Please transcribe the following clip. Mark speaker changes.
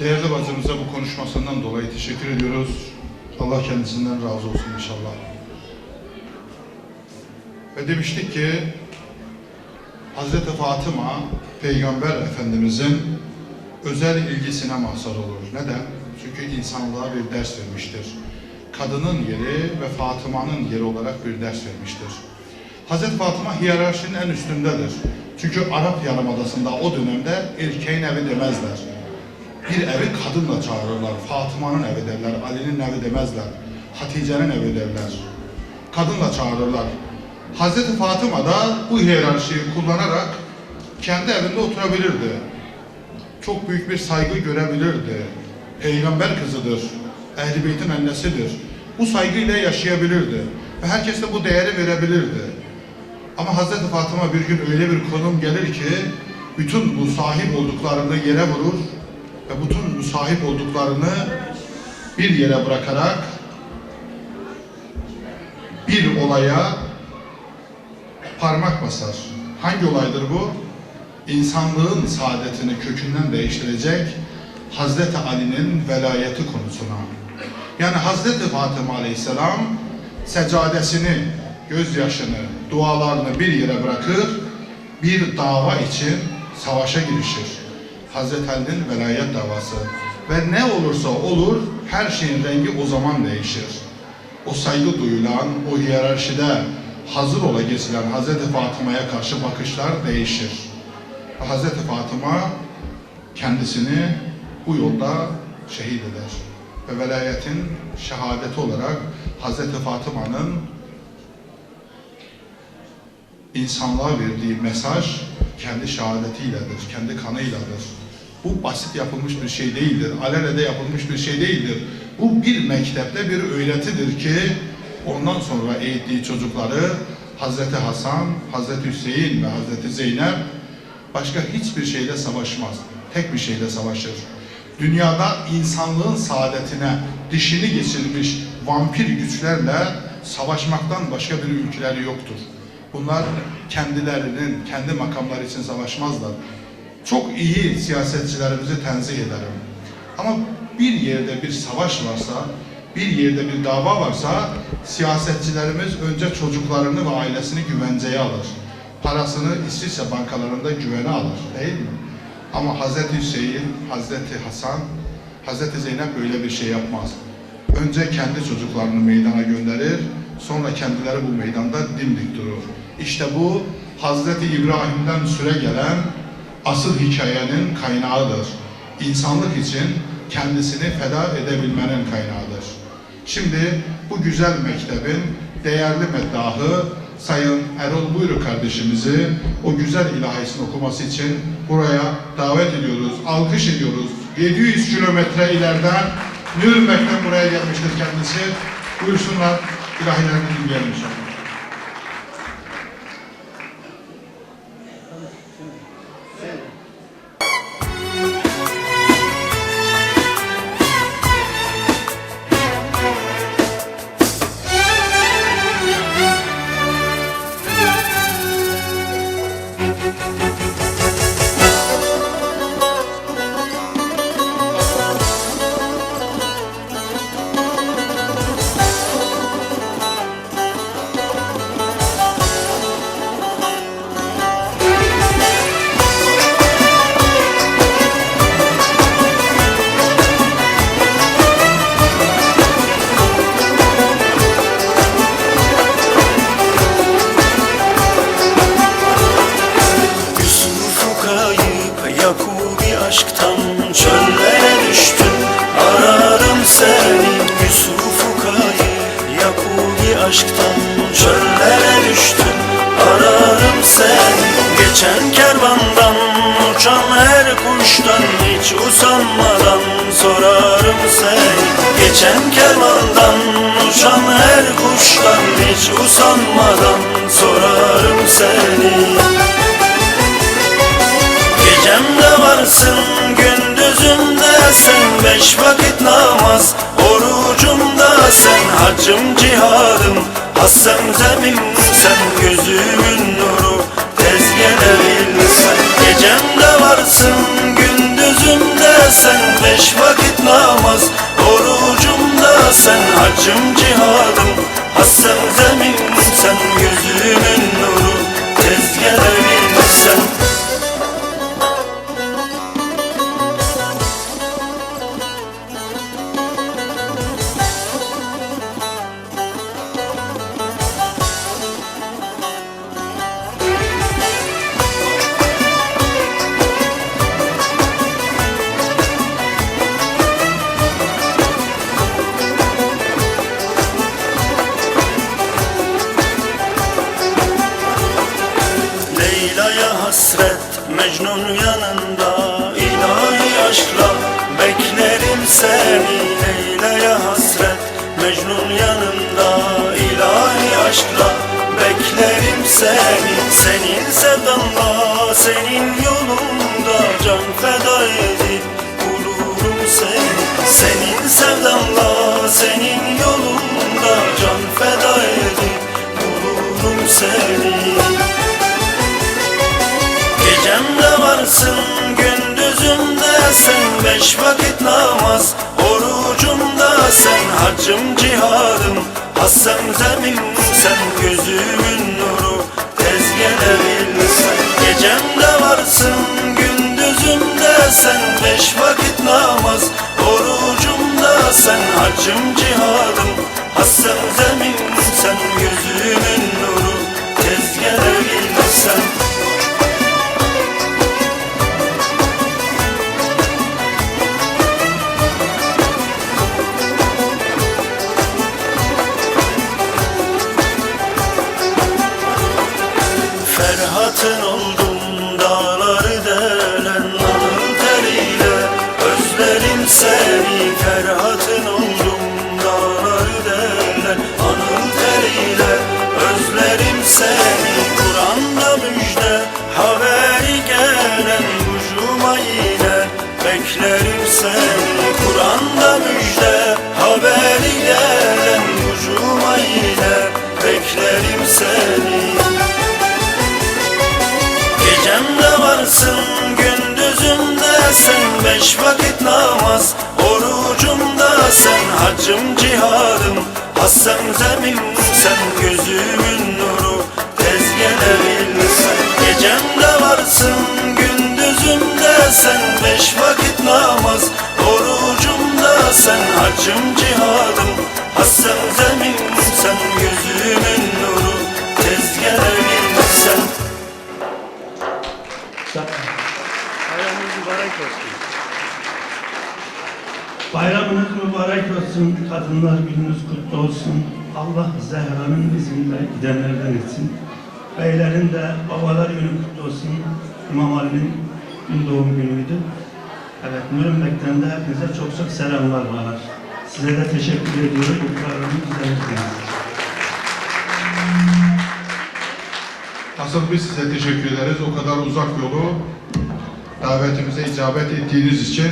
Speaker 1: Değerli bacımıza bu konuşmasından dolayı teşekkür ediyoruz. Allah kendisinden razı olsun inşallah. Ve demiştik ki Hazreti Fatıma Peygamber Efendimizin özel ilgisine mazhar olur. Neden? Çünkü insanlığa bir ders vermiştir. Kadının yeri ve Fatıma'nın yeri olarak bir ders vermiştir. Hazreti Fatıma hiyerarşinin en üstündedir. Çünkü Arap Yarımadası'nda o dönemde erkeğin evi demezler. Bir evi kadınla çağırırlar. Fatıma'nın evi derler, Ali'nin evi demezler. Hatice'nin evi derler. Kadınla çağırırlar. Hazreti Fatıma da bu hiyerarşiyi kullanarak kendi evinde oturabilirdi. Çok büyük bir saygı görebilirdi. Peygamber kızıdır. Ehl-i Beyt'in annesidir. Bu saygıyla yaşayabilirdi. Ve herkes de bu değeri verebilirdi. Ama Hazreti Fatıma bir gün öyle bir konum gelir ki bütün bu sahip olduklarını yere vurur ve bütün bu sahip olduklarını bir yere bırakarak bir olaya parmak basar. Hangi olaydır bu? İnsanlığın saadetini kökünden değiştirecek Hazreti Ali'nin velayeti konusuna. Yani Hazreti Fatıma Aleyhisselam seccadesini, gözyaşını, dualarını bir yere bırakır, bir dava için savaşa girişir. Hazreti Ali'nin velayet davası. Ve ne olursa olur, her şeyin rengi o zaman değişir. O saygı duyulan, o hiyerarşide hazır ola geçilen Hazreti Fatıma'ya karşı bakışlar değişir. Ve Hazreti Fatıma kendisini bu yolda şehit eder. Ve velayetin şehadeti olarak Hazreti Fatıma'nın insanlığa verdiği mesaj kendi şehadetiyledir, kendi kanıyladır. Bu basit yapılmış bir şey değildir, alelede yapılmış bir şey değildir. Bu bir mektepte bir öğretidir ki ondan sonra eğittiği çocukları Hazreti Hasan, Hazreti Hüseyin ve Hazreti Zeynep başka hiçbir şeyle savaşmaz. Tek bir şeyle savaşır. Dünyada insanlığın saadetine dişini geçirmiş vampir güçlerle savaşmaktan başka bir ülkeleri yoktur. Bunlar kendilerinin, kendi makamları için savaşmazlar. Çok iyi siyasetçilerimizi tenzih ederim. Ama bir yerde bir savaş varsa, bir yerde bir dava varsa siyasetçilerimiz önce çocuklarını ve ailesini güvenceye alır. Parasını İsviçre bankalarında güvene alır değil mi? Ama Hazreti Hüseyin, Hazreti Hasan, Hazreti Zeynep böyle bir şey yapmaz. Önce kendi çocuklarını meydana gönderir, sonra kendileri bu meydanda dimdik durur. İşte bu Hazreti İbrahim'den süre gelen asıl hikayenin kaynağıdır. İnsanlık için kendisini feda edebilmenin kaynağıdır. Şimdi bu güzel mektebin değerli meddahı Sayın Erol Buyur kardeşimizi o güzel ilahisini okuması için buraya davet ediyoruz, alkış ediyoruz. 700 kilometre ileriden Nürnberg'den buraya gelmiştir kendisi. Buyursunlar, ilahilerini dinleyelim inşallah.
Speaker 2: Geçen kervandan uçan her kuştan Hiç usanmadan sorarım seni. Geçen kervandan uçan her kuştan Hiç usanmadan sorarım seni. Gecemde varsın gündüzümde sen. Beş vakit namaz orucumda sen. Hacım cihadım hassem zemin sen. Gözümün nuru Gecemde varsın gündüzümde sen. Beş vakit namaz Mecnun yanında ilahi aşkla Beklerim seni Leyla'ya hasret. Mecnun yanında ilahi aşkla Beklerim seni. Senin sevdanla Senin yolunda Can feda edip Bulurum seni. Senin sevdanla Senin yolunda Can feda edip Bulurum seni Gecemde varsın gündüzümde sen Beş vakit namaz orucumda sen Hacım cihadım hassem zemin sen Gözümün Ferhat'ın oldum sen Hacım cihadım hassem zemin sen Gözümün nuru tez gelebilsen Gecemde varsın gündüzümde sen. Beş vakit namaz orucumda sen. Hacım cihadım hassem zemin sen Gözümün nuru tez gelebilsen
Speaker 3: Bayramınız mübarek olsun.
Speaker 4: Bayramınız mübarek olsun, kadınlar gününüz kutlu olsun. Allah Zehra'nın bizimle gidenlerden etsin. Beylerin de babalar günü kutlu olsun. İmam Ali'nin gün doğum günüydü. Evet, Nürnberg'den de hepinize çok çok selamlar var. Size de teşekkür ediyorum bu programı için.
Speaker 1: Asıl biz size teşekkür ederiz. O kadar uzak yolu davetimize icabet ettiğiniz için